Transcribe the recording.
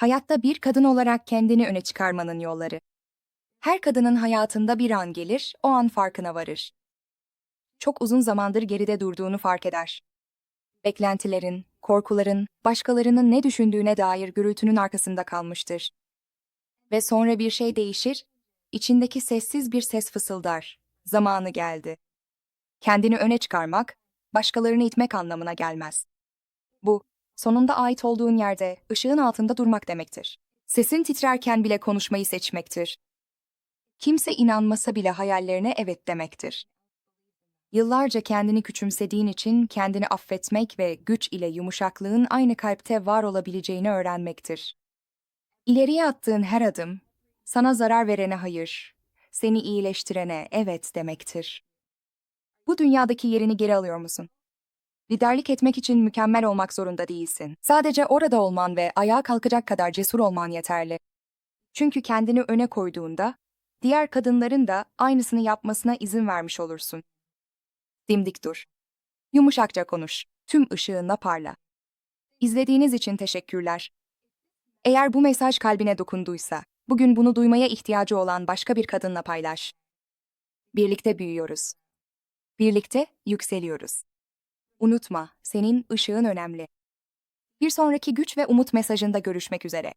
Hayatta bir kadın olarak kendini öne çıkarmanın yolları. Her kadının hayatında bir an gelir, o an farkına varır. Çok uzun zamandır geride durduğunu fark eder. Beklentilerin, korkuların, başkalarının ne düşündüğüne dair gürültünün arkasında kalmıştır. Ve sonra bir şey değişir, içindeki sessiz bir ses fısıldar. Zamanı geldi. Kendini öne çıkarmak, başkalarını itmek anlamına gelmez. Bu, sonunda ait olduğun yerde, ışığın altında durmak demektir. Sesin titrerken bile konuşmayı seçmektir. Kimse inanmasa bile hayallerine evet demektir. Yıllarca kendini küçümsediğin için kendini affetmek ve güç ile yumuşaklığın aynı kalpte var olabileceğini öğrenmektir. İleriye attığın her adım, sana zarar verene hayır, seni iyileştirene evet demektir. Bu dünyadaki yerini geri alıyor musun? Liderlik etmek için mükemmel olmak zorunda değilsin. Sadece orada olman ve ayağa kalkacak kadar cesur olman yeterli. Çünkü kendini öne koyduğunda, diğer kadınların da aynısını yapmasına izin vermiş olursun. Dimdik dur. Yumuşakça konuş. Tüm ışığınla parla. İzlediğiniz için teşekkürler. Eğer bu mesaj kalbine dokunduysa, bugün bunu duymaya ihtiyacı olan başka bir kadınla paylaş. Birlikte büyüyoruz. Birlikte yükseliyoruz. Unutma, senin ışığın önemli. Bir sonraki güç ve umut mesajında görüşmek üzere.